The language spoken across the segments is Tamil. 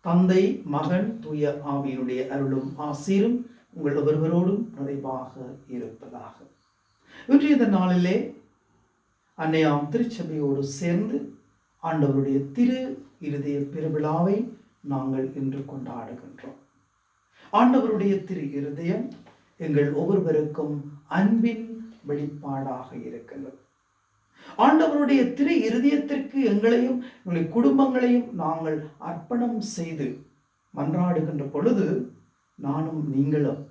தந்தை மகன் தூய ஆவியினுடைய அருளும் ஆசீரும் உங்கள் ஒவ்வொருவரோடும் நிறைவாக இருப்பதாக. இன்றைய இந்த நாளிலே அன்னையாம் திருச்சபையோடு சேர்ந்து ஆண்டவருடைய திரு இருதய பெருவிழாவை நாங்கள் இன்று கொண்டாடுகின்றோம். ஆண்டவருடைய திரு இருதயம் எங்கள் ஒவ்வொருவருக்கும் அன்பின் வெளிப்பாடாக இருக்கின்றது. ஆண்டவருடைய திரு இருதயத்திற்கு எங்களையும் எங்களுடைய குடும்பங்களையும் நாங்கள் அர்ப்பணம் செய்து மன்றாடுகின்ற பொழுது நானும் நீங்களும்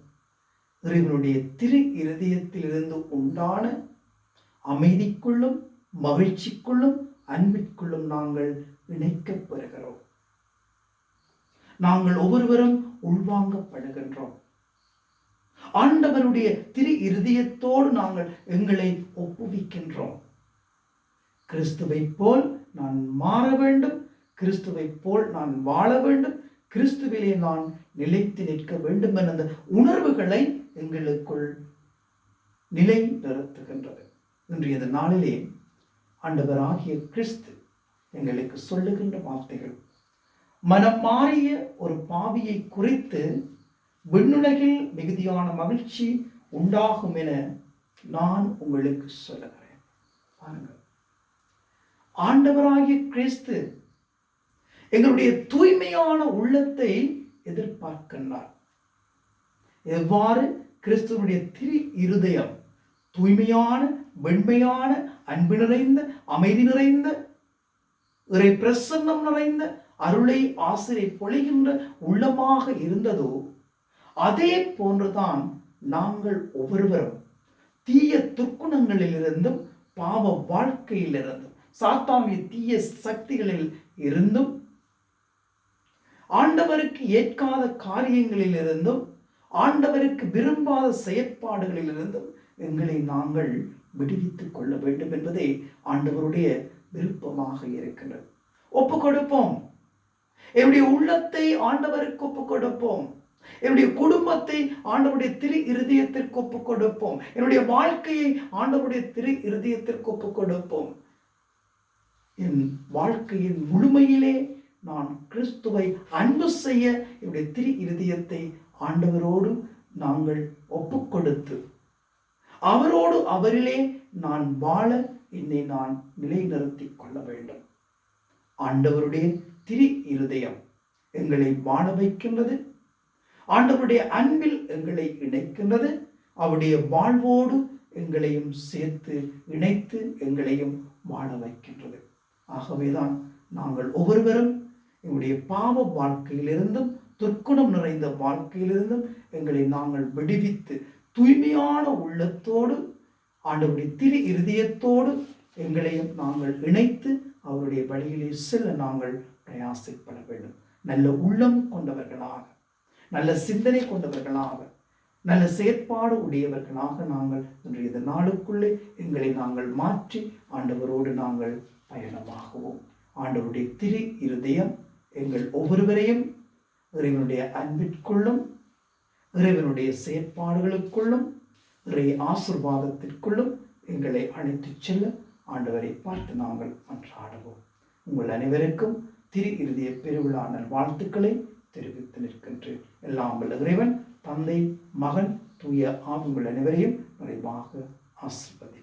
இறைவனுடைய திரு இருதயத்திலிருந்து உண்டான அமைதிக்குள்ளும் மகிழ்ச்சிக்குள்ளும் அன்பிற்குள்ளும் நாங்கள் இணைக்கப் பெறுகிறோம். நாங்கள் ஒவ்வொருவரும் உள்வாங்கப்படுகின்றோம். ஆண்டவருடைய திரு இருதயத்தோடு நாங்கள் எங்களை ஒப்புவிக்கின்றோம். கிறிஸ்துவை போல் நான் மாற வேண்டும் கிறிஸ்துவை போல் நான் வாழ வேண்டும் கிறிஸ்துவிலே நான் நிலைத்து நிற்க வேண்டும் என்ற அந்த உணர்வுகளை எங்களுக்குள் நிலை நிறுத்துகின்றது இன்றைய இந்த நாளிலே ஆண்டவராகிய கிறிஸ்து எங்களுக்கு சொல்லுகின்ற வார்த்தைகள் மனம் மாறிய ஒரு பாவியை குறித்து விண்ணுலகில் மிகுதியான மகிழ்ச்சி உண்டாகும் என நான் உங்களுக்கு சொல்லுகிறேன். பாருங்கள். ஆண்டவராகிய கிறிஸ்து எங்களுடைய தூய்மையான உள்ளத்தை எதிர்பார்க்கின்றார். எவ்வாறு? கிறிஸ்துவனுடைய திரு இருதயம் தூய்மையான வெண்மையான அன்பு நிறைந்த அமைதி நிறைந்த இறை பிரசன்னம் நிறைந்த அருளை ஆசிரை பொழிகின்ற உள்ளமாக இருந்ததோ அதே போன்றுதான் நாங்கள் ஒவ்வொருவரும் தீய துர்க்குணங்களிலிருந்தும் பாவ வாழ்க்கையிலிருந்தும் சாத்தானிய தீய சக்திகளில் இருந்தும் ஆண்டவருக்கு ஏற்காத காரியங்களிலிருந்தும் ஆண்டவருக்கு விரும்பாத செயற்பாடுகளிலிருந்தும் எங்களை நாங்கள் விடுவித்துக் கொள்ள வேண்டும் என்பதே ஆண்டவருடைய விருப்பமாக இருக்கின்றது. ஒப்பு கொடுப்போம். என்னுடைய உள்ளத்தை ஆண்டவருக்கு ஒப்பு கொடுப்போம். என்னுடைய குடும்பத்தை ஆண்டவருடைய திரு இருதயத்திற்கு ஒப்பு கொடுப்போம். என்னுடைய வாழ்க்கையை ஆண்டவருடைய திரு இருதயத்திற்கு ஒப்பு கொடுப்போம். என் வாழ்க்கையின் முழுமையிலே நான் கிறிஸ்துவை அன்பு செய்ய என்னுடைய திரு இருதயத்தை ஆண்டவரோடு நாங்கள் ஒப்பு கொடுத்து அவரோடு அவரிலே நான் வாழ என்னை நான் நிலைநிறுத்திக் கொள்ள வேண்டும். ஆண்டவருடைய திரு இருதயம் எங்களை வாழ வைக்கின்றது. ஆண்டவருடைய அன்பில் எங்களை இணைக்கின்றது. அவருடைய வாழ்வோடு எங்களையும் சேர்த்து இணைத்து எங்களையும் வாழ வைக்கின்றது. ஆகவேதான் நாங்கள் ஒவ்வொருவரும் எங்களுடைய பாவ வாழ்க்கையிலிருந்தும் துர்க்குணம் நிறைந்த வாழ்க்கையிலிருந்தும் எங்களை நாங்கள் விடுவித்து தூய்மையான உள்ளத்தோடு ஆண்டவருடைய திரு இருதயத்தோடு எங்களையும் நாங்கள் இணைத்து அவருடைய வழியிலே செல்ல நாங்கள் பிரயாசப்பட வேண்டும். நல்ல உள்ளம் கொண்டவர்களாக நல்ல சிந்தனை கொண்டவர்களாக நல்ல செயற்பாடு உடையவர்களாக நாங்கள் இன்றைய நாளுக்குள்ளே எங்களை நாங்கள் மாற்றி ஆண்டவரோடு நாங்கள் பயணமாகுவோம். ஆண்டவருடைய திரு இருதயம் எங்கள் ஒவ்வொருவரையும் இறைவனுடைய அன்பிற்குள்ளும் இறைவனுடைய செயற்பாடுகளுக்குள்ளும் இறை ஆசிர்வாதத்திற்குள்ளும் எங்களை அழைத்துச் செல்ல ஆண்டவரை பார்த்து நாங்கள் மன்றாடுவோம். உங்கள் அனைவருக்கும் திரு இறுதிய பெருவிழா நல் வாழ்த்துக்களை தெரிவித்து நிற்கின்றேன். எல்லாம் வல்ல இறைவன் தந்தை மகன் தூய ஆவி அனைவரையும் நிறைவாக ஆசிர்வதி.